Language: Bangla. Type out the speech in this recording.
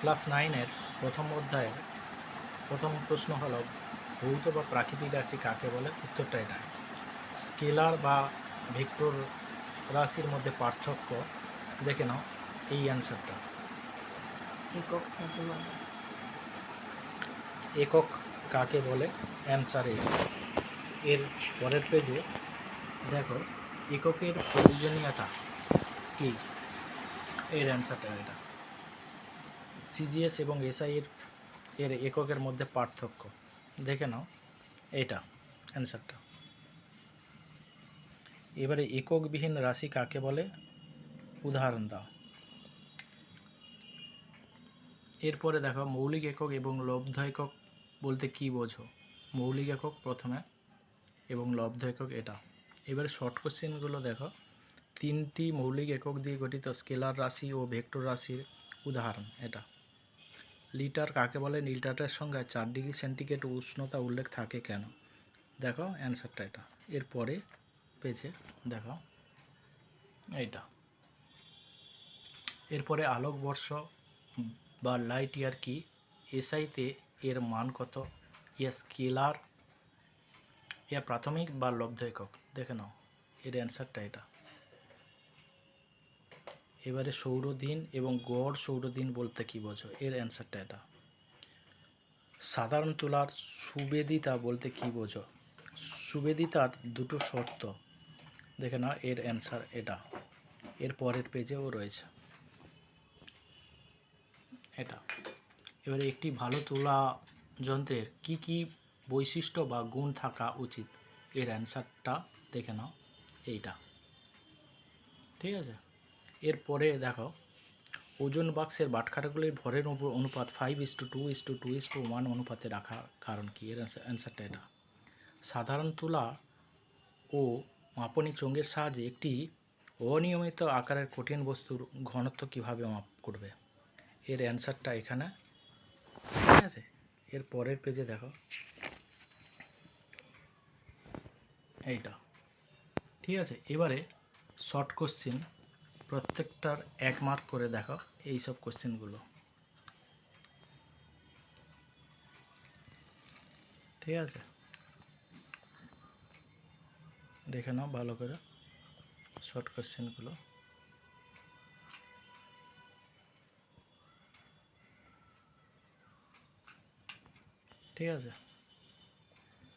ক্লাস নাইনের প্রথম অধ্যায়ের প্রথম প্রশ্ন হলো ভৌত বা প্রাকৃতিক রাশি কাকে বলে? উত্তরটা এটা স্কেলার বা ভেক্টর রাশির মধ্যে পার্থক্য দেখে নাও এই অ্যান্সারটা। একক কাকে বলে? একক কাকে বলে? অ্যান্সার এর পরের পেজে দেখো এককের প্রয়োজনীয়তা কি? এর অ্যান্সারটা এটা। সিজিএস এবং এসআই এর এককের মধ্যে পার্থক্য। দেখে নাও, এইটা, অ্যান্সারটা। এবারে এককবিহীন রাশি কাকে বলে? উদাহরণ দাও। এরপরে দেখো, মৌলিক একক এবং লব্ধ একক বলতে কি বোঝো? মৌলিক একক প্রথমে এবং লব্ধ একক এটা। এবারে শর্ট কোশ্চেনগুলো দেখো। তিনটি মৌলিক একক দিয়ে গঠিত স্কেলার রাশি ও ভেক্টর রাশির উদাহরণ, এটা। লিটার কাকে বলে? লিটারের সঙ্গে চার ডিগ্রি সেন্টিগ্রেড উষ্ণতা উল্লেখ থাকে কেন? দেখো, অ্যান্সারটা এটা। এরপরে পেজে, দেখো, এইটা। এরপরে আলোকবর্ষ বা লাইট ইয়ার কি? এসআইতে এর মান কত? ইয়া স্কেলার, ইয়া প্রাথমিক বা লব্ধ একক? দেখে নাও, এর অ্যান্সারটা এটা। এবারে সৌরদিন এবং গড় সৌরদিন বলতে কি বোঝো? এর অ্যান্সারটা এটা। সাধারণ তুলার সুবেদিতা বলতে কি বোঝো? সুবেদিতার দুটো শর্ত। দেখে নাও, এর অ্যান্সার এটা। এর পরের পেজেও রয়েছে। এটা। এবারে একটি ভালো তোলা যন্ত্রের কি কি বৈশিষ্ট্য বা গুণ থাকা উচিত? এর অ্যান্সারটা দেখে নাও, এইটা। ঠিক আছে? এরপরে দেখো, ওজন বাক্সের বাটখারাগুলির ভরের উপর অনুপাত five is to two is to two is to one অনুপাতে রাখার কারণ কি? এর অ্যান্সারটা এটা। সাধারণ তুলা ও মাপনী চোঙের সাহায্যে একটি অনিয়মিত আকারের কঠিন বস্তুর ঘনত্ব কীভাবে মাপ করবে? এর অ্যান্সারটা এখানে, ঠিক আছে? এর পরের পেজে দেখো। এইটা, ঠিক আছে? এবারে শর্ট কোশ্চেন প্রত্যেকটার এক মার্ক করে দেখো এই সব কোশ্চেনগুলো। ঠিক আছে? দেখে নাও ভালো করে শর্ট কোশ্চেনগুলো। ঠিক আছে?